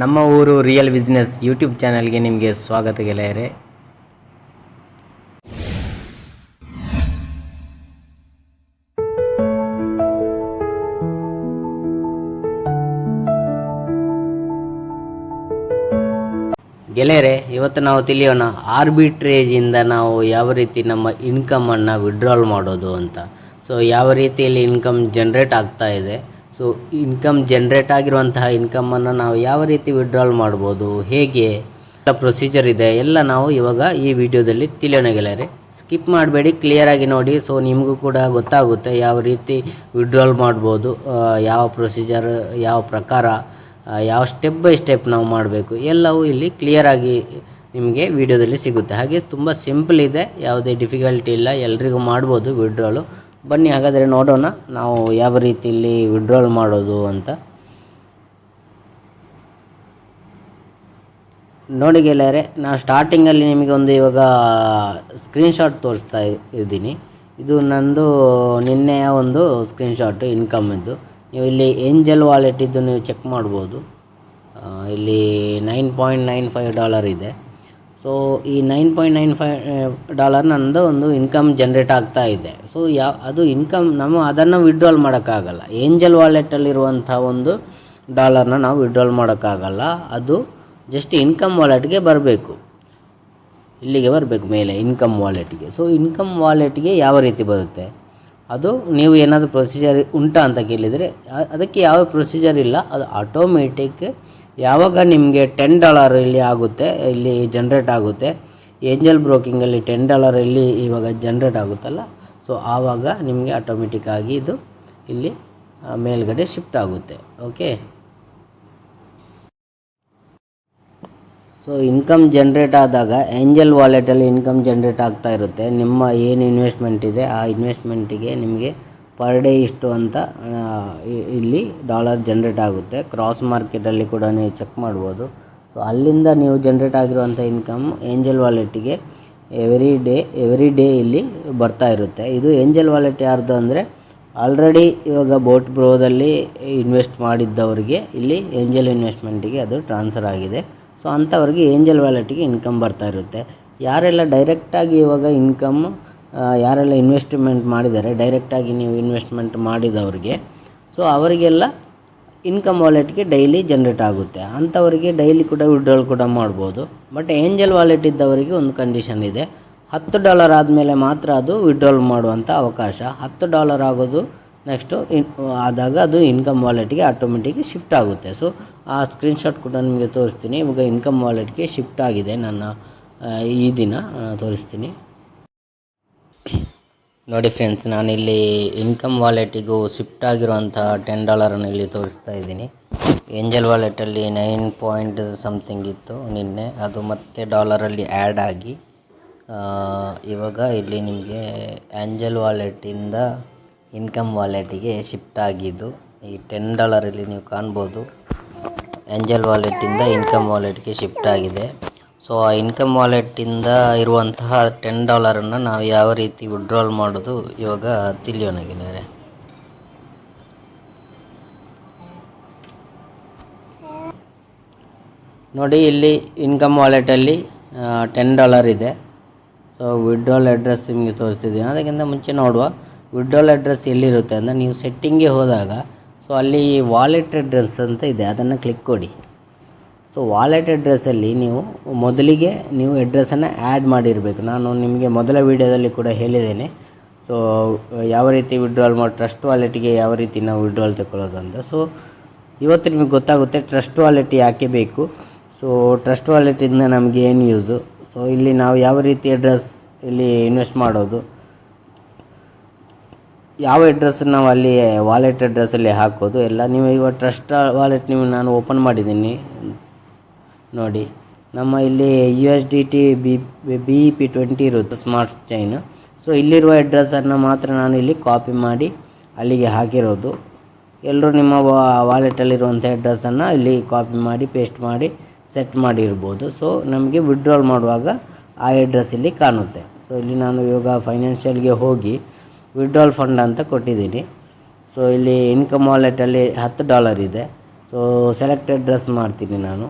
ನಮ್ಮ ಊರು real business YouTube ಚಾನಲ್ಗೆ ನಿಮಗೆ ಸ್ವಾಗತ ಗೆಳೆಯರೆ. ಗೆಳೆಯರೆ, ಇವತ್ತು ನಾವು ತಿಳಿಯೋಣ ಆರ್ಬಿಟ್ರೇಜಿಂದ ನಾವು ಯಾವ ರೀತಿ ನಮ್ಮ ಇನ್ಕಮನ್ನು ವಿಡ್ರಾಲ್ ಮಾಡೋದು ಅಂತ. ಸೊ ಯಾವ ರೀತಿಯಲ್ಲಿ ಇನ್ಕಮ್ ಜನ್ರೇಟ್ ಆಗ್ತಾ ಇದೆ? ಸೊ ಇನ್ಕಮ್ ಜನ್ರೇಟ್ ಆಗಿರುವಂತಹ ಇನ್ಕಮನ್ನು ನಾವು ಯಾವ ರೀತಿ ವಿಡ್ರಾಲ್ ಮಾಡ್ಬೋದು, ಹೇಗೆ ಪ್ರೊಸೀಜರ್ ಇದೆ, ಎಲ್ಲ ನಾವು ಇವಾಗ ಈ ವಿಡಿಯೋದಲ್ಲಿ ತಿಳಿಯೋಣ ಸ್ಕಿಪ್ ಮಾಡಬೇಡಿ ಕ್ಲಿಯರಾಗಿ ನೋಡಿ. ಸೊ ನಿಮಗೂ ಕೂಡ ಗೊತ್ತಾಗುತ್ತೆ ಯಾವ ರೀತಿ ವಿಡ್ರಾಲ್ ಮಾಡ್ಬೋದು ಯಾವ ಪ್ರೊಸೀಜರ್ ಯಾವ ಪ್ರಕಾರ ಯಾವ ಸ್ಟೆಪ್ ಬೈ ಸ್ಟೆಪ್ ನಾವು ಮಾಡಬೇಕು. ಎಲ್ಲವೂ ಇಲ್ಲಿ ಕ್ಲಿಯರಾಗಿ ನಿಮಗೆ ವಿಡಿಯೋದಲ್ಲಿ ಸಿಗುತ್ತೆ. ಹಾಗೆ ತುಂಬ ಸಿಂಪಲ್ ಇದೆ, ಯಾವುದೇ ಡಿಫಿಕಲ್ಟಿ ಇಲ್ಲ, ಎಲ್ರಿಗೂ ಮಾಡ್ಬೋದು ವಿಡ್ರಾಲು ಬನ್ನಿ, ಹಾಗಾದರೆ ನೋಡೋಣ. ನಾವು ಯಾವ ರೀತಿಯಲ್ಲಿ ವಿಡ್ರಾಲ್ ಮಾಡೋದು ಅಂತ. ನೋಡಿ ಗೆಳೆಯರೆ, ನಾನು ಸ್ಟಾರ್ಟಿಂಗಲ್ಲಿ ನಿಮಗೆ ಒಂದು ಇವಾಗ ಸ್ಕ್ರೀನ್ಶಾಟ್ ತೋರಿಸ್ತಾ ಇದ್ದೀನಿ. ಇದು ನಂದು ನಿನ್ನೆಯ ಒಂದು ಸ್ಕ್ರೀನ್ಶಾಟು ಇನ್ಕಮಿದ್ದು ನೀವು ಇಲ್ಲಿ ಏಂಜಲ್ ವಾಲೆಟಿದ್ದು ನೀವು ಚೆಕ್ ಮಾಡ್ಬೋದು. ಇಲ್ಲಿ nine point nine five dollar ಇದೆ. ಸೊ ಈ nine point nine five dollar ನನ್ನದು ಒಂದು ಇನ್ಕಮ್ ಜನ್ರೇಟ್ ಆಗ್ತಾ ಇದೆ. ಸೊ ಯಾ, ಅದು ಇನ್ಕಮ್ ನಮ್ಮ ಅದನ್ನು ವಿಡ್ರಾಲ್ ಮಾಡೋಕ್ಕಾಗಲ್ಲ. ಏಂಜಲ್ ವಾಲೆಟಲ್ಲಿರುವಂಥ ಒಂದು ಡಾಲರ್ನ ನಾವು ವಿಡ್ರಾಲ್ ಮಾಡೋಕ್ಕಾಗಲ್ಲ. ಅದು ಜಸ್ಟ್ ಇನ್ಕಮ್ ವಾಲೆಟ್ಗೆ ಬರಬೇಕು. ಇಲ್ಲಿಗೆ ಬರಬೇಕು ಮೇಲೆ ಇನ್ಕಮ್ ವಾಲೆಟ್ಗೆ ಸೊ ಇನ್ಕಮ್ ವಾಲೆಟ್ಗೆ ಯಾವ ರೀತಿ ಬರುತ್ತೆ? ಅದು ನೀವು ಏನಾದರೂ ಪ್ರೊಸೀಜರ್ ಉಂಟಾ ಅಂತ ಕೇಳಿದರೆ ಅದಕ್ಕೆ ಯಾವ ಪ್ರೊಸೀಜರ್ ಇಲ್ಲ. ಅದು ಆಟೋಮೆಟಿಕ್ ಯಾವಾಗ ನಿಮಗೆ ಟೆನ್ ಡಾಲರ್ ಇಲ್ಲಿ ಆಗುತ್ತೆ, ಇಲ್ಲಿ ಜನ್ರೇಟ್ ಆಗುತ್ತೆ ಏಂಜಲ್ ಬ್ರೋಕಿಂಗಲ್ಲಿ ಟೆನ್ ಡಾಲರ್ ಇಲ್ಲಿ ಇವಾಗ ಜನ್ರೇಟ್ ಆಗುತ್ತಲ್ಲ ಸೊ ಆವಾಗ ನಿಮಗೆ ಆಟೋಮೆಟಿಕ್ಕಾಗಿ ಇದು ಇಲ್ಲಿ ಮೇಲ್ಗಡೆ ಶಿಫ್ಟ್ ಆಗುತ್ತೆ ಓಕೆ ಸೊ ಇನ್ಕಮ್ ಜನ್ರೇಟ್ ಆದಾಗ ಏಂಜಲ್ ವಾಲೆಟಲ್ಲಿ ಇನ್ಕಮ್ ಜನ್ರೇಟ್ ಆಗ್ತಾ ಇರುತ್ತೆ, ನಿಮ್ಮ ಏನು ಇನ್ವೆಸ್ಟ್ಮೆಂಟ್ ಇದೆ, ಆ ಇನ್ವೆಸ್ಟ್ಮೆಂಟಿಗೆ ನಿಮಗೆ ಪರ್ ಡೇ ಇಷ್ಟು ಅಂತ ಇಲ್ಲಿ ಡಾಲರ್ ಜನ್ರೇಟ್ ಆಗುತ್ತೆ. ಕ್ರಾಸ್ ಮಾರ್ಕೆಟಲ್ಲಿ ಕೂಡ ನೀವು ಚೆಕ್ ಮಾಡ್ಬೋದು. ಸೊ ಅಲ್ಲಿಂದ ನೀವು ಜನ್ರೇಟ್ ಆಗಿರುವಂಥ ಇನ್ಕಮ್ ಏಂಜಲ್ ವಾಲೆಟ್ಟಿಗೆ ಎವ್ರಿ ಡೇ ಎವ್ರಿ ಡೇ ಇಲ್ಲಿ ಬರ್ತಾ ಇರುತ್ತೆ. ಇದು ಏಂಜಲ್ ವಾಲೆಟ್ ಯಾರ್ದು ಅಂದರೆ ಆಲ್ರೆಡಿ ಇವಾಗ ಬೋಟ್ ಬ್ರೋದಲ್ಲಿ ಇನ್ವೆಸ್ಟ್ ಮಾಡಿದ್ದವರಿಗೆ ಇಲ್ಲಿ ಏಂಜಲ್ ಇನ್ವೆಸ್ಟ್ಮೆಂಟಿಗೆ ಅದು ಟ್ರಾನ್ಸ್ಫರ್ ಆಗಿದೆ. ಸೊ ಅಂಥವ್ರಿಗೆ ಏಂಜಲ್ ವ್ಯಾಲೆಟಿಗೆ ಇನ್ಕಮ್ ಬರ್ತಾ ಇರುತ್ತೆ. ಯಾರೆಲ್ಲ ಡೈರೆಕ್ಟಾಗಿ ಇವಾಗ ಇನ್ಕಮ್ ಯಾರೆಲ್ಲ ಇನ್ವೆಸ್ಟ್ಮೆಂಟ್ ಮಾಡಿದ್ದಾರೆ ಡೈರೆಕ್ಟಾಗಿ ನೀವು ಇನ್ವೆಸ್ಟ್ಮೆಂಟ್ ಮಾಡಿದವ್ರಿಗೆ. ಸೊ ಅವರಿಗೆಲ್ಲ ಇನ್ಕಮ್ ವಾಲೆಟ್ಗೆ ಡೈಲಿ ಜನ್ರೇಟ್ ಆಗುತ್ತೆ. ಅಂಥವರಿಗೆ ಡೈಲಿ ಕೂಡ ವಿಡ್ರಾಲ್ ಕೂಡ ಮಾಡ್ಬೋದು. ಬಟ್ ಏಂಜಲ್ ವಾಲೆಟ್ ಇದ್ದವರಿಗೆ ಒಂದು ಕಂಡೀಷನ್ ಇದೆ. ಹತ್ತು ಡಾಲರ್ ಆದಮೇಲೆ ಮಾತ್ರ ಅದು ವಿಡ್ರಾಲ್ ಮಾಡುವಂಥ ಅವಕಾಶ. ಹತ್ತು ಡಾಲರ್ ಆಗೋದು ನೆಕ್ಸ್ಟು ಇನ್, ಆದಾಗ ಅದು ಇನ್ಕಮ್ ವಾಲೆಟ್ಗೆ ಆಟೋಮೆಟಿಕ್ ಶಿಫ್ಟ್ ಆಗುತ್ತೆ. ಸೊ ಆ ಸ್ಕ್ರೀನ್ಶಾಟ್ ಕೂಡ ನಿಮಗೆ ತೋರಿಸ್ತೀನಿ. ಇವಾಗ ಇನ್ಕಮ್ ವಾಲೆಟ್ಗೆ ಶಿಫ್ಟ್ ಆಗಿದೆ ನನ್ನ ಈ ದಿನ ತೋರಿಸ್ತೀನಿ. ನೋಡಿ ಫ್ರೆಂಡ್ಸ್ ನಾನಿಲ್ಲಿ ಇನ್ಕಮ್ ವಾಲೆಟಿಗೂ ಶಿಫ್ಟ್ ಆಗಿರುವಂಥ ಟೆನ್ ಡಾಲರನ್ನು ಇಲ್ಲಿ ತೋರಿಸ್ತಾ ಇದ್ದೀನಿ. ಏಂಜಲ್ ವಾಲೆಟಲ್ಲಿ ನೈನ್ ಪಾಯಿಂಟ್ ಸಮಥಿಂಗ್ ಇತ್ತು ನಿನ್ನೆ. ಅದು ಮತ್ತೆ ಡಾಲರಲ್ಲಿ ಆ್ಯಡ್ ಆಗಿ ಇವಾಗ ಇಲ್ಲಿ ನಿಮಗೆ ಆ್ಯಂಜಲ್ ವಾಲೆಟಿಂದ ಇನ್ಕಮ್ ವಾಲೆಟಿಗೆ ಶಿಫ್ಟ್ ಆಗಿದ್ದು, ಈ ಟೆನ್ ಡಾಲರಲ್ಲಿ ನೀವು ಕಾಣ್ಬೋದು. ಏಂಜಲ್ ವಾಲೆಟಿಂದ ಇನ್ಕಮ್ ವಾಲೆಟ್ಗೆ ಶಿಫ್ಟ್ ಆಗಿದೆ. ಸೊ ಆ ಇನ್ಕಮ್ ವಾಲೆಟಿಂದ ಇರುವಂತಹ ಟೆನ್ ಡಾಲರನ್ನು ನಾವು ಯಾವ ರೀತಿ ವಿಡ್ರಾಲ್ ಮಾಡೋದು ಇವಾಗ ತಿಳಿಯೋಣ ಗೆಳೆಯರೆ. ನೋಡಿ, ಇಲ್ಲಿ ಇನ್ಕಮ್ ವಾಲೆಟಲ್ಲಿ ಟೆನ್ ಡಾಲರ್ ಇದೆ. ಸೊ ವಿಡ್ರಾಲ್ ಅಡ್ರೆಸ್ ನಿಮಗೆ ತೋರಿಸ್ತಿದ್ದೀನಿ ಅದಕ್ಕಿಂತ ಮುಂಚೆ ನೋಡುವ ವಿಡ್ರಾಲ್ ಅಡ್ರೆಸ್ ಎಲ್ಲಿರುತ್ತೆ ಅಂದರೆ ನೀವು ಸೆಟ್ಟಿಂಗ್ಗೆ ಹೋದಾಗ ಸೊ ಅಲ್ಲಿ ವಾಲೆಟ್ ಅಡ್ರೆಸ್ ಅಂತ ಇದೆ. ಅದನ್ನು ಕ್ಲಿಕ್ ಕೊಡಿ. ಸೊ ವಾಲೆಟ್ ಅಡ್ರೆಸ್ಸಲ್ಲಿ ನೀವು ಮೊದಲಿಗೆ ನೀವು ಅಡ್ರೆಸ್ಸನ್ನು ಆ್ಯಡ್ ಮಾಡಿರಬೇಕು. ನಾನು ನಿಮಗೆ ಮೊದಲ ವೀಡಿಯೋದಲ್ಲಿ ಕೂಡ ಹೇಳಿದ್ದೇನೆ. ಸೊ ಯಾವ ರೀತಿ ವಿಡ್ರಾಲ್ ಮಾಡಿ ಟ್ರಸ್ಟ್ ವಾಲೆಟಿಗೆ ಯಾವ ರೀತಿ ನಾವು ವಿಡ್ರಾಲ್ ತಗೊಳ್ಳೋದು ಅಂತ ಸೊ ಇವತ್ತು ನಿಮಗೆ ಗೊತ್ತಾಗುತ್ತೆ ಟ್ರಸ್ಟ್ ವಾಲೆಟ್ ಯಾಕೆ ಬೇಕು. ಸೊ ಟ್ರಸ್ಟ್ ವಾಲೆಟಿಂದ ನಮಗೆ ಏನು ಯೂಸು ಸೊ ಇಲ್ಲಿ ನಾವು ಯಾವ ರೀತಿ ಅಡ್ರೆಸ್ ಇಲ್ಲಿ ಇನ್ವೆಸ್ಟ್ ಮಾಡೋದು? ಯಾವ ಅಡ್ರೆಸ್ ನಾವು ಅಲ್ಲಿ ವಾಲೆಟ್ ಅಡ್ರೆಸ್ಸಲ್ಲಿ ಹಾಕೋದು? ಎಲ್ಲ ನೀವು ಇವಾಗ ಟ್ರಸ್ಟ್ ವಾಲೆಟ್ ನೀವು ನಾನು ಓಪನ್ ಮಾಡಿದ್ದೀನಿ. ನೋಡಿ. ನಮ್ಮ ಇಲ್ಲಿ U S D T B B E P twenty ಇರುತ್ತೆ ಸ್ಮಾರ್ಟ್ ಚೈನ್ ಸೊ ಇಲ್ಲಿರುವ ಅಡ್ರೆಸ್ಸನ್ನು ಮಾತ್ರ ನಾನು ಇಲ್ಲಿ ಕಾಪಿ ಮಾಡಿ ಅಲ್ಲಿಗೆ ಹಾಕಿರೋದು. ಎಲ್ಲರೂ ನಿಮ್ಮ ವಾಲೆಟಲ್ಲಿರುವಂಥ ಅಡ್ರೆಸ್ಸನ್ನು ಇಲ್ಲಿ ಕಾಪಿ ಮಾಡಿ ಪೇಸ್ಟ್ ಮಾಡಿ ಸೆಟ್ ಮಾಡಿರ್ಬೋದು ಸೊ ನಮಗೆ ವಿಡ್ರಾಲ್ ಮಾಡುವಾಗ ಆ ಅಡ್ರೆಸ್ ಇಲ್ಲಿ ಕಾಣುತ್ತೆ. ಸೊ ಇಲ್ಲಿ ನಾನು ಇವಾಗ ಫೈನಾನ್ಷಿಯಲ್ಗೆ ಹೋಗಿ ವಿಡ್ರಾಲ್ ಫಂಡ್ ಅಂತ ಕೊಟ್ಟಿದ್ದೀನಿ. ಸೊ ಇಲ್ಲಿ ಇನ್ಕಮ್ ವಾಲೆಟಲ್ಲಿ ಹತ್ತು ಡಾಲರ್ ಇದೆ. ಸೊ ಸೆಲೆಕ್ಟ್ ಅಡ್ರೆಸ್ ಡ್ರೆಸ್ ಮಾಡ್ತೀನಿ ನಾನು.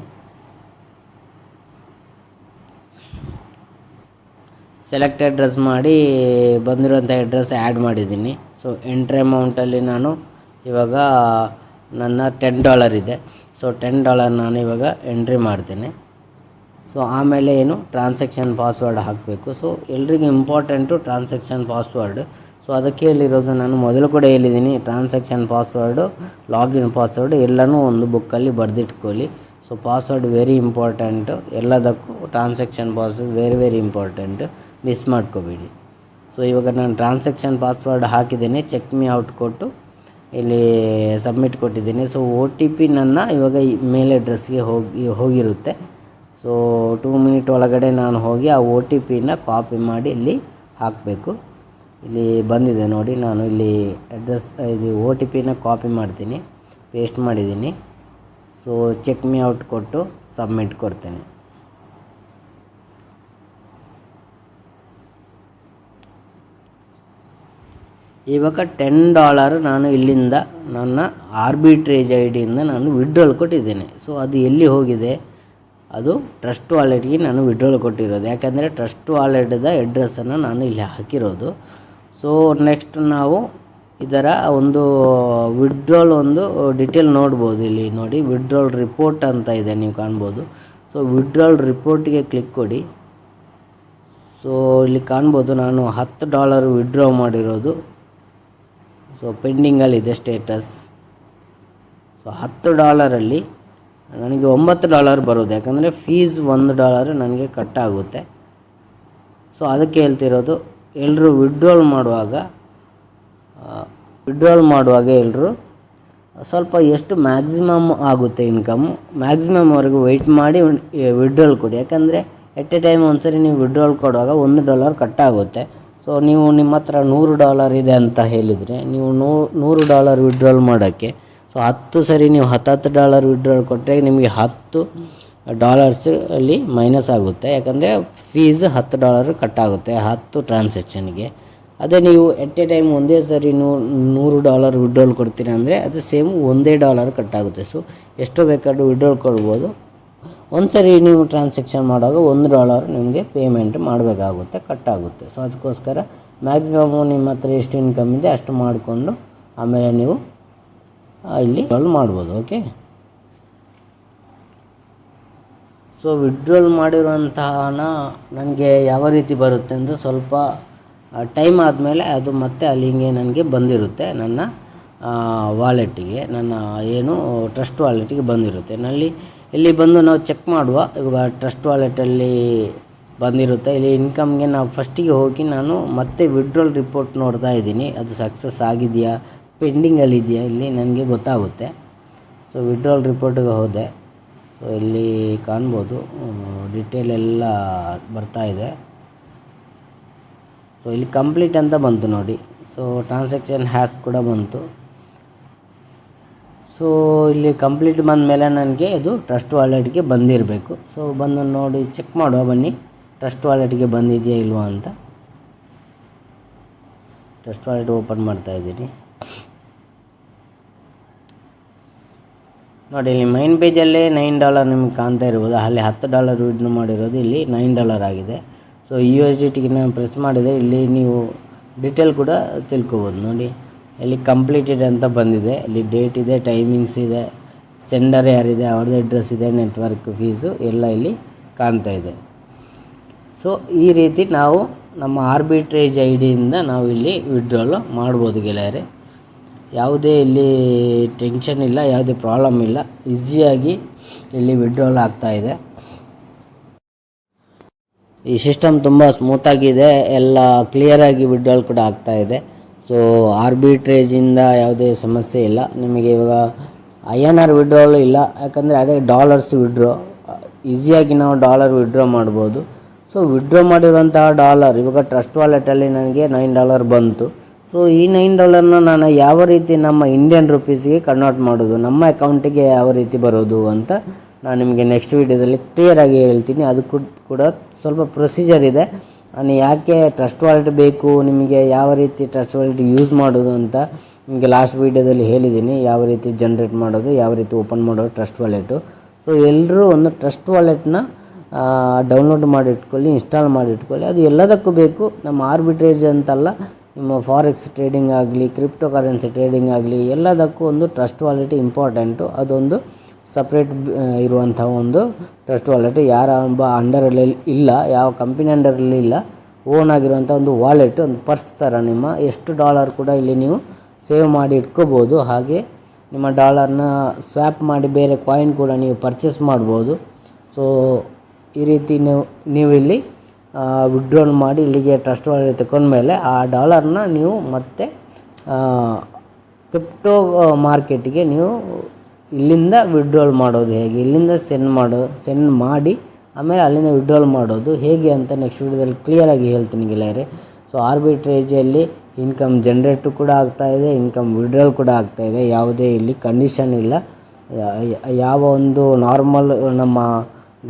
ಸೆಲೆಕ್ಟೆಡ್ ಅಡ್ರೆಸ್ ಮಾಡಿ ಬಂದಿರೋಂಥ ಅಡ್ರೆಸ್ ಆ್ಯಡ್ ಮಾಡಿದ್ದೀನಿ. ಸೊ ಎಂಟ್ರಿ ಅಮೌಂಟಲ್ಲಿ ನಾನು ಇವಾಗ ನನ್ನ ಟೆನ್ ಡಾಲರ್ ಇದೆ. ಸೊ ಟೆನ್ ಡಾಲರ್ ನಾನು ಇವಾಗ ಎಂಟ್ರಿ ಮಾಡ್ತೇನೆ. ಸೊ ಆಮೇಲೆ ಏನು? ಟ್ರಾನ್ಸಾಕ್ಷನ್ ಪಾಸ್ವರ್ಡ್ ಹಾಕಬೇಕು. ಸೊ ಎಲ್ರಿಗೂ ಇಂಪಾರ್ಟೆಂಟು ಟ್ರಾನ್ಸಾಕ್ಷನ್ ಪಾಸ್ವರ್ಡ್ ಸೊ ಅದಕ್ಕೆ ಹೇಳಿರೋದು ನಾನು ಮೊದಲು ಕೂಡ ಹೇಳಿದ್ದೀನಿ. ಟ್ರಾನ್ಸಾಕ್ಷನ್ ಪಾಸ್ವರ್ಡು ಲಾಗಿನ್ ಪಾಸ್ವರ್ಡ್ ಎಲ್ಲನೂ ಒಂದು ಬುಕ್ಕಲ್ಲಿ ಬರೆದಿಟ್ಕೊಳ್ಳಿ. ಸೊ ಪಾಸ್ವರ್ಡ್ ವೆರಿ ಇಂಪಾರ್ಟೆಂಟು ಎಲ್ಲದಕ್ಕೂ transaction password very very important miss ಮಾಡ್ಕೋಬೇಡಿ. ಸೊ ಇವಾಗ ನಾನು ಟ್ರಾನ್ಸಾಕ್ಷನ್ ಪಾಸ್ವರ್ಡ್ ಹಾಕಿದ್ದೀನಿ ಚೆಕ್ ಮೀ ಔಟ್ ಕೊಟ್ಟು ಇಲ್ಲಿ ಸಬ್ಮಿಟ್ ಕೊಟ್ಟಿದ್ದೀನಿ. ಸೊ ಓ ಟಿ ಪಿ ನನ್ನ ಇವಾಗ ಈ ಮೇಲ್ ಅಡ್ರೆಸ್ಗೆ ಹೋಗಿ ಹೋಗಿರುತ್ತೆ. ಸೊ ಟೂ ಮಿನಿಟ್ ಒಳಗಡೆ ನಾನು ಹೋಗಿ ಆ ಓ ಟಿ ಪಿನ ಕಾಪಿ ಮಾಡಿ ಇಲ್ಲಿ ಹಾಕಬೇಕು. ಇಲ್ಲಿ ಬಂದಿದೆ ನೋಡಿ, ನಾನು ಇಲ್ಲಿ ಅಡ್ರೆಸ್ ಇದು ಓ ಟಿ ಪಿನ ಕಾಪಿ ಮಾಡ್ತೀನಿ ಪೇಸ್ಟ್ ಮಾಡಿದ್ದೀನಿ. ಸೊ ಚೆಕ್ ಮೀ ಔಟ್ ಕೊಟ್ಟು ಸಬ್ಮಿಟ್ ಕೊಡ್ತೇನೆ. ಇವಾಗ ಟೆನ್ ಡಾಲರ್ ನಾನು ಇಲ್ಲಿಂದ ನನ್ನ ಆರ್ಬಿಟ್ರೇಜ್ ಐ ಡಿಯಿಂದ ನಾನು ವಿಡ್ರಾಲ್ ಕೊಟ್ಟಿದ್ದೇನೆ. ಸೊ ಅದು ಎಲ್ಲಿ ಹೋಗಿದೆ? ಅದು ಟ್ರಸ್ಟ್ ವಾಲೆಟ್ಗೆ ನಾನು ವಿಡ್ರಾಲ್ ಕೊಟ್ಟಿರೋದು. ಯಾಕೆಂದರೆ ಟ್ರಸ್ಟ್ ವಾಲೆಟ್ದ ಅಡ್ರೆಸ್ಸನ್ನು ನಾನು ಇಲ್ಲಿ ಹಾಕಿರೋದು. ಸೊ ನೆಕ್ಸ್ಟ್ ನಾವು ಇದರ ಒಂದು ವಿಡ್ರಾಲ್ ಒಂದು ಡಿಟೇಲ್ ನೋಡ್ಬೋದು ಇಲ್ಲಿ. ನೋಡಿ ವಿಡ್ರಾಲ್ ರಿಪೋರ್ಟ್ ಅಂತ ಇದೆ ನೀವು ಕಾಣ್ಬೋದು. ಸೊ ವಿಡ್ರಾಲ್ ರಿಪೋರ್ಟ್ಗೆ ಕ್ಲಿಕ್ ಕೊಡಿ. ಸೊ ಇಲ್ಲಿ ಕಾಣ್ಬೋದು, ನಾನು ಹತ್ತು ಡಾಲರ್ ವಿಡ್ರಾ ಮಾಡಿರೋದು. ಸೊ ಪೆಂಡಿಂಗಲ್ಲಿದೆ ಸ್ಟೇಟಸ್ ಸೊ ಹತ್ತು ಡಾಲರಲ್ಲಿ ನನಗೆ ಒಂಬತ್ತು ಡಾಲರ್ ಬರೋದು ಯಾಕಂದರೆ ಫೀಸ್ ಒಂದು ಡಾಲರ್ ನನಗೆ ಕಟ್ಟಾಗುತ್ತೆ ಸೊ ಅದಕ್ಕೆ ಹೇಳ್ತಿರೋದು ಎಲ್ಲರೂ ವಿಡ್ರಾಲ್ ಮಾಡುವಾಗ ವಿಡ್ರಾಲ್ ಮಾಡುವಾಗ ಎಲ್ಲರೂ ಸ್ವಲ್ಪ ಎಷ್ಟು ಮ್ಯಾಕ್ಸಿಮಮ್ ಆಗುತ್ತೆ ಇನ್ಕಮ್ ಮ್ಯಾಕ್ಸಿಮಮ್ವರೆಗೂ ವೆಯ್ಟ್ ಮಾಡಿ ವಿಡ್ರಾಲ್ ಕೊಡಿ. ಯಾಕಂದರೆ ಎಟ್ ಎ ಟೈಮ್ ಒಂದ್ಸರಿ ನೀವು ವಿಡ್ರಾಲ್ ಕೊಡುವಾಗ ಒಂದು ಡಾಲರ್ ಕಟ್ಟಾಗುತ್ತೆ ಸೊ ನೀವು ನಿಮ್ಮ ಹತ್ರ ನೂರು ಡಾಲರ್ ಇದೆ ಅಂತ ಹೇಳಿದರೆ, ನೀವು ನೂರು ಡಾಲರ್ ವಿಡ್ರಾಲ್ ಮಾಡೋಕ್ಕೆ ಸೊ ಹತ್ತು ಸರಿ ನೀವು ಹತ್ತತ್ತು ಡಾಲರ್ ವಿಡ್ರಾಲ್ ಕೊಟ್ಟರೆ ನಿಮಗೆ ಹತ್ತು ಡಾಲರ್ಸ್ ಅಲ್ಲಿ ಮೈನಸ್ ಆಗುತ್ತೆ. ಯಾಕಂದರೆ ಫೀಸ್ ಹತ್ತು ಡಾಲರ್ ಕಟ್ಟಾಗುತ್ತೆ ಹತ್ತು ಟ್ರಾನ್ಸಾಕ್ಷನ್ಗೆ ಅದೇ ನೀವು ಎಟ್ ಎ ಟೈಮ್ ಒಂದೇ ಸರಿ ನೂ- ನೂರು ಡಾಲರ್ ವಿಡ್ರಾಲ್ ಕೊಡ್ತೀರ ಅಂದರೆ ಅದು ಸೇಮ್ ಒಂದೇ ಡಾಲರ್ ಕಟ್ಟಾಗುತ್ತೆ ಸೊ ಎಷ್ಟು ಬೇಕಾದ್ರೂ ವಿಡ್ರಾಲ್ ಕೊಡ್ಬೋದು. ಒಂದು ಸರಿ ನೀವು ಟ್ರಾನ್ಸಾಕ್ಷನ್ ಮಾಡುವಾಗ ಒಂದು ಡಾಲರ್ ನಿಮಗೆ ಪೇಮೆಂಟ್ ಮಾಡಬೇಕಾಗುತ್ತೆ ಕಟ್ಟಾಗುತ್ತೆ ಸೊ ಅದಕ್ಕೋಸ್ಕರ ಮ್ಯಾಕ್ಸಿಮಮ್ ನಿಮ್ಮ ಹತ್ರ ಎಷ್ಟು ಇನ್ಕಮ್ ಇದೆ ಅಷ್ಟು ಮಾಡಿಕೊಂಡು ಆಮೇಲೆ ನೀವು ಇಲ್ಲಿ ವಿಡ್ರಾಲ್ ಮಾಡ್ಬೋದು ಓಕೆ ಸೊ ವಿಡ್ರಾಲ್ ಮಾಡಿರುವಂತಹ ನನಗೆ ಯಾವ ರೀತಿ ಬರುತ್ತೆ ಅಂದರೆ ಸ್ವಲ್ಪ ಟೈಮ್ ಆದಮೇಲೆ ಅದು ಮತ್ತೆ ಅಲ್ಲಿಗೆ ನನಗೆ ಬಂದಿರುತ್ತೆ, ನನ್ನ ವಾಲೆಟ್ಟಿಗೆ ನನ್ನ ಏನು ಟ್ರಸ್ಟ್ ವಾಲೆಟ್ಟಿಗೆ ಬಂದಿರುತ್ತೆ. ನಲ್ಲಿ ಇಲ್ಲಿ ಬಂದು ನಾವು ಚೆಕ್ ಮಾಡುವ. ಇವಾಗ ಟ್ರಸ್ಟ್ ವಾಲೆಟಲ್ಲಿ ಬಂದಿರುತ್ತೆ. ಇಲ್ಲಿ ಇನ್ಕಮ್ಗೆ ನಾವು ಫಸ್ಟಿಗೆ ಹೋಗಿ ನಾನು ಮತ್ತೆ ವಿಡ್ರೋಲ್ ರಿಪೋರ್ಟ್ ನೋಡ್ತಾ ಇದ್ದೀನಿ. ಅದು ಸಕ್ಸಸ್ ಆಗಿದೆಯಾ? ಪೆಂಡಿಂಗಲ್ಲಿ ಇದೆಯಾ? ಇಲ್ಲಿ ನನಗೆ ಗೊತ್ತಾಗುತ್ತೆ. ಸೊ ವಿಡ್ರೋಲ್ ರಿಪೋರ್ಟಿಗೆ ಹೋದೆ. ಸೊ ಇಲ್ಲಿ ಕಾಣ್ಬೋದು. ಡಿಟೇಲ್ ಎಲ್ಲ ಬರ್ತಾ ಇದೆ. ಸೊ ಇಲ್ಲಿ ಕಂಪ್ಲೀಟ್ ಅಂತ ಬಂತು ನೋಡಿ. ಸೊ ಟ್ರಾನ್ಸಾಕ್ಷನ್ ಹ್ಯಾಸ್ ಕೂಡ ಬಂತು. ಸೊ ಇಲ್ಲಿ ಕಂಪ್ಲೀಟ್ ಬಂದ ಮೇಲೆ ನನಗೆ ಇದು ಟ್ರಸ್ಟ್ ವಾಲೆಟ್ಗೆ ಬಂದಿರಬೇಕು. ಸೊ ಬಂದು ನೋಡಿ ಚೆಕ್ ಮಾಡುವ ಬನ್ನಿ. ಟ್ರಸ್ಟ್ ವಾಲೆಟ್ಗೆ ಬಂದಿದೆಯಾ ಇಲ್ವಾ ಅಂತ. ಟ್ರಸ್ಟ್ ವಾಲೆಟ್ ಓಪನ್ ಮಾಡ್ತಾ ಇದ್ದೀನಿ. ನೋಡಿ, ಇಲ್ಲಿ ಮೈನ್ ಪೇಜಲ್ಲೇ ನೈನ್ ಡಾಲರ್ ನಿಮ್ಗೆ ಕಾಣ್ತಾ ಇರ್ಬೋದು. ಅಲ್ಲಿ ಹತ್ತು ಡಾಲರ್ ವಿಡ್ನು ಮಾಡಿರೋದು ಇಲ್ಲಿ ನೈನ್ ಡಾಲರ್ ಆಗಿದೆ. ಸೊ ಯು ಎಸ್ ಡಿ ಟಿಗೆ ನಾನು ಪ್ರೆಸ್ ಮಾಡಿದರೆ ಇಲ್ಲಿ ನೀವು ಡಿಟೇಲ್ ಕೂಡ ತಿಳ್ಕೊಬೋದು. ನೋಡಿ. ಇಲ್ಲಿ ಕಂಪ್ಲೀಟೆಡ್ ಅಂತ ಬಂದಿದೆ. ಇಲ್ಲಿ ಡೇಟ್ ಇದೆ ಟೈಮಿಂಗ್ಸ್ ಇದೆ ಸೆಂಡರ್ ಯಾರಿದೆ ಅವ್ರದ್ದು ಅಡ್ರೆಸ್ ಇದೆ ನೆಟ್ವರ್ಕ್ ಫೀಸು ಎಲ್ಲ ಇಲ್ಲಿ ಕಾಣ್ತಾ ಇದೆ. ಸೊ ಈ ರೀತಿ ನಾವು ನಮ್ಮ ಆರ್ಬಿಟ್ರೇಜ್ ಐ ಡಿಯಿಂದ ನಾವು ಇಲ್ಲಿ ವಿಡ್ರಾಲು ಮಾಡ್ಬೋದು ಗೆಳೆಯರೆ. ಯಾವುದೇ ಇಲ್ಲಿ ಟೆನ್ಷನ್ ಇಲ್ಲ, ಯಾವುದೇ ಪ್ರಾಬ್ಲಮ್ ಇಲ್ಲ. ಈಸಿಯಾಗಿ ಇಲ್ಲಿ ವಿಡ್ರಾಲ್ ಆಗ್ತಾ ಇದೆ. ಈ ಸಿಸ್ಟಮ್ ತುಂಬ ಸ್ಮೂತಾಗಿದೆ ಎಲ್ಲ ಕ್ಲಿಯರಾಗಿ ವಿಡ್ರಾಲ್ ಕೂಡ ಆಗ್ತಾ ಇದೆ. ಸೊ ಆರ್ಬಿಟ್ರೇಜಿಂದ ಯಾವುದೇ ಸಮಸ್ಯೆ ಇಲ್ಲ. ನಿಮಗೆ ಇವಾಗ ಐ ಎನ್ ಆರ್ ವಿಡ್ರಾಲ್ ಇಲ್ಲ. ಯಾಕಂದರೆ ಅದೇ ಡಾಲರ್ಸ್ ವಿಡ್ರಾ ಈಸಿಯಾಗಿ ನಾವು ಡಾಲರ್ ವಿಡ್ರಾ ಮಾಡ್ಬೋದು. ಸೊ ವಿಡ್ರಾ ಮಾಡಿರುವಂತಹ ಡಾಲರ್ ಇವಾಗ ಟ್ರಸ್ಟ್ ವಾಲೆಟಲ್ಲಿ ನನಗೆ ನೈನ್ ಡಾಲರ್ ಬಂತು. ಸೊ ಈ ನೈನ್ ಡಾಲರ್ನ ನಾನು ಯಾವ ರೀತಿ ನಮ್ಮ ಇಂಡಿಯನ್ ರುಪೀಸ್ಗೆ ಕನ್ವರ್ಟ್ ಮಾಡೋದು, ನಮ್ಮ ಅಕೌಂಟಿಗೆ ಯಾವ ರೀತಿ ಬರೋದು ಅಂತ ನಾನು ನಿಮಗೆ ನೆಕ್ಸ್ಟ್ ವೀಡಿಯೋದಲ್ಲಿ ಕ್ಲಿಯರಾಗಿ ಹೇಳ್ತೀನಿ. ಅದು ಕೂಡ- ಸ್ವಲ್ಪ ಪ್ರೊಸೀಜರ್ ಇದೆ. ಯಾಕೆ ಟ್ರಸ್ಟ್ ವಾಲೆಟ್ ಬೇಕು, ನಿಮಗೆ ಯಾವ ರೀತಿ ಟ್ರಸ್ಟ್ ವಾಲೆಟ್ ಯೂಸ್ ಮಾಡೋದು ಅಂತ ನಿಮಗೆ ಲಾಸ್ಟ್ ವೀಡಿಯೋದಲ್ಲಿ ಹೇಳಿದ್ದೀನಿ, ಯಾವ ರೀತಿ ಜನ್ರೇಟ್ ಮಾಡೋದು, ಯಾವ ರೀತಿ ಓಪನ್ ಮಾಡೋದು ಟ್ರಸ್ಟ್ ವಾಲೆಟು ಸೊ ಎಲ್ಲರೂ ಒಂದು ಟ್ರಸ್ಟ್ ವಾಲೆಟ್ನ ಡೌನ್ಲೋಡ್ ಮಾಡಿ ಇಟ್ಕೊಳ್ಳಿ ಇನ್ಸ್ಟಾಲ್ ಮಾಡಿ ಇಟ್ಕೊಳ್ಳಿ. ಅದು ಎಲ್ಲದಕ್ಕೂ ಬೇಕು. ನಮ್ಮ ಆರ್ಬಿಟ್ರೇಜ್ ಅಂತಲ್ಲ, ನಿಮ್ಮ ಫಾರೆಕ್ಸ್ ಟ್ರೇಡಿಂಗ್ ಆಗಲಿ ಕ್ರಿಪ್ಟೋ ಕರೆನ್ಸಿ ಟ್ರೇಡಿಂಗ್ ಆಗಲಿ, ಎಲ್ಲದಕ್ಕೂ ಒಂದು ಟ್ರಸ್ಟ್ ವಾಲೆಟ್ ಇಂಪಾರ್ಟೆಂಟು ಅದೊಂದು ಸಪ್ರೇಟ್ ಇರುವಂಥ ಒಂದು ಟ್ರಸ್ಟ್ ವಾಲೆಟ್ ಯಾರ ಒಬ್ಬ ಅಂಡರಲ್ಲಿ ಇಲ್ಲ, ಯಾವ ಕಂಪನಿ ಅಂಡರಲ್ಲಿ ಇಲ್ಲ ಓನ್ ಆಗಿರುವಂಥ ಒಂದು ವಾಲೆಟ್ ಒಂದು ಪರ್ಸ್ ಥರ ನಿಮ್ಮ, ಎಷ್ಟು ಡಾಲರ್ ಕೂಡ ಇಲ್ಲಿ ನೀವು ಸೇವ್ ಮಾಡಿ ಇಟ್ಕೋಬೋದು. ಹಾಗೆ ನಿಮ್ಮ ಡಾಲರ್ನ ಸ್ವ್ಯಾಪ್ ಮಾಡಿ ಬೇರೆ ಕಾಯಿನ್ ಕೂಡ ನೀವು ಪರ್ಚೇಸ್ ಮಾಡ್ಬೋದು. ಸೊ ಈ ರೀತಿ ನೀವು ನೀವು ಇಲ್ಲಿ ವಿಡ್ರಾಲ್ ಮಾಡಿ ಇಲ್ಲಿಗೆ ಟ್ರಸ್ಟ್ ವಾಲೆಟ್ ತಗೊಂಡ್ಮೇಲೆ ಆ ಡಾಲರ್ನ ನೀವು ಮತ್ತೆ ಕ್ರಿಪ್ಟೋ ಮಾರ್ಕೆಟಿಗೆ ನೀವು ಇಲ್ಲಿಂದ ವಿಡ್ರಾಲ್ ಮಾಡೋದು ಹೇಗೆ? ಇಲ್ಲಿಂದ ಸೆಂಡ್ ಮಾಡೋ ಸೆಂಡ್ ಮಾಡಿ, ಆಮೇಲೆ ಅಲ್ಲಿಂದ ವಿಡ್ರಾಲ್ ಮಾಡೋದು ಹೇಗೆ ಅಂತ ನೆಕ್ಸ್ಟ್ ವೀಡಿಯೋದಲ್ಲಿ ಕ್ಲಿಯರಾಗಿ ಹೇಳ್ತೀನಿ ಗೆಳೆಯರೇ. ಸೊ ಆರ್ಬಿಟ್ರೇಜಲ್ಲಿ ಇನ್ಕಮ್ ಜನ್ರೇಟು ಕೂಡ ಆಗ್ತಾಯಿದೆ ಇನ್ಕಮ್ ವಿಡ್ರಾಲ್ ಕೂಡ ಆಗ್ತಾಯಿದೆ ಯಾವುದೇ ಇಲ್ಲಿ ಕಂಡೀಷನ್ ಇಲ್ಲ. ಯಾವ ಒಂದು ನಾರ್ಮಲ್ ನಮ್ಮ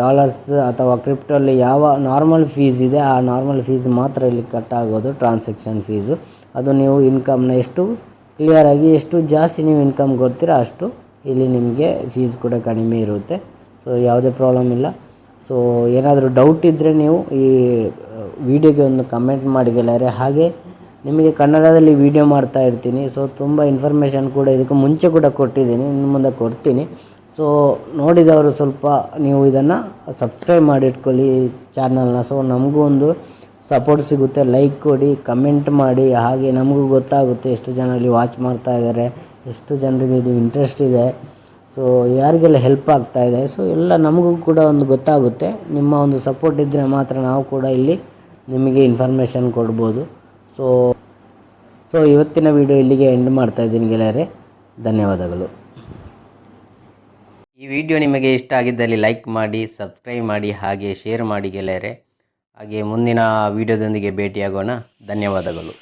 ಡಾಲರ್ಸ್ ಅಥವಾ ಕ್ರಿಪ್ಟೋಲ್ಲಿ ಯಾವ ನಾರ್ಮಲ್ ಫೀಸ್ ಇದೆ, ಆ ನಾರ್ಮಲ್ ಫೀಸ್ ಮಾತ್ರ ಇಲ್ಲಿ ಕಟ್ ಆಗೋದು ಟ್ರಾನ್ಸಾಕ್ಷನ್ ಫೀಸು ಅದು ನೀವು ಇನ್ಕಮ್ನ ಎಷ್ಟು ಕ್ಲಿಯರಾಗಿ ಎಷ್ಟು ಜಾಸ್ತಿ ನೀವು ಇನ್ಕಮ್ ಕೊಡ್ತೀರ ಅಷ್ಟು ಇಲ್ಲಿ ನಿಮಗೆ ಫೀಸ್ ಕೂಡ ಕಡಿಮೆ ಇರುತ್ತೆ. ಸೊ ಯಾವುದೇ ಪ್ರಾಬ್ಲಮ್ ಇಲ್ಲ. ಸೊ ಏನಾದರೂ ಡೌಟ್ ಇದ್ದರೆ ನೀವು ಈ ವಿಡಿಯೋಗೆ ಒಂದು ಕಮೆಂಟ್ ಮಾಡಿ ಗೆಳೆಯರೆ. ಹಾಗೆ ನಿಮಗೆ ಕನ್ನಡದಲ್ಲಿ ವಿಡಿಯೋ ಮಾಡ್ತಾ ಇರ್ತೀನಿ. ಸೊ ತುಂಬ ಇನ್ಫಾರ್ಮೇಷನ್ ಕೂಡ ಇದಕ್ಕೆ ಮುಂಚೆ ಕೂಡ ಕೊಟ್ಟಿದ್ದೀನಿ. ಇನ್ನು ಮುಂದೆ ಕೊಡ್ತೀನಿ. ಸೊ ನೋಡಿದವರು ಸ್ವಲ್ಪ ನೀವು ಇದನ್ನು ಸಬ್ಸ್ಕ್ರೈಬ್ ಮಾಡಿಟ್ಕೊಳ್ಳಿ ಚಾನಲ್ನ ಸೊ ನಮಗೂ ಒಂದು ಸಪೋರ್ಟ್ ಸಿಗುತ್ತೆ. ಲೈಕ್ ಕೊಡಿ ಕಮೆಂಟ್ ಮಾಡಿ. ಹಾಗೆ ನಮಗೂ ಗೊತ್ತಾಗುತ್ತೆ ಎಷ್ಟು ಜನ ಇಲ್ಲಿ ವಾಚ್ ಮಾಡ್ತಾ ಇದ್ದಾರೆ ಎಷ್ಟು ಜನರಿಗೆ ಇದು ಇಂಟ್ರೆಸ್ಟ್ ಇದೆ. ಸೊ ಯಾರಿಗೆಲ್ಲ ಹೆಲ್ಪ್ ಆಗ್ತಾ ಇದೆ? ಸೊ ಎಲ್ಲ ನಮಗೂ ಕೂಡ ಒಂದು ಗೊತ್ತಾಗುತ್ತೆ. ನಿಮ್ಮ ಒಂದು ಸಪೋರ್ಟ್ ಇದ್ದರೆ ಮಾತ್ರ ನಾವು ಕೂಡ ಇಲ್ಲಿ ನಿಮಗೆ ಇನ್ಫಾರ್ಮೇಷನ್ ಕೊಡ್ಬೋದು. ಸೊ ಸೊ ಇವತ್ತಿನ ವಿಡಿಯೋ ಇಲ್ಲಿಗೆ ಎಂಡ್ ಮಾಡ್ತಾ ಇದ್ದೀನಿ ಗೆಳೆಯರೇ. ಧನ್ಯವಾದಗಳು. ಈ ವಿಡಿಯೋ ನಿಮಗೆ ಇಷ್ಟ ಆಗಿದ್ದಲ್ಲಿ ಲೈಕ್ ಮಾಡಿ ಸಬ್ಸ್ಕ್ರೈಬ್ ಮಾಡಿ, ಹಾಗೆ ಶೇರ್ ಮಾಡಿ ಗೆಳೆಯರೆ. ಹಾಗೆ ಮುಂದಿನ ವಿಡಿಯೋದೊಂದಿಗೆ ಭೇಟಿಯಾಗೋಣ. ಧನ್ಯವಾದಗಳು.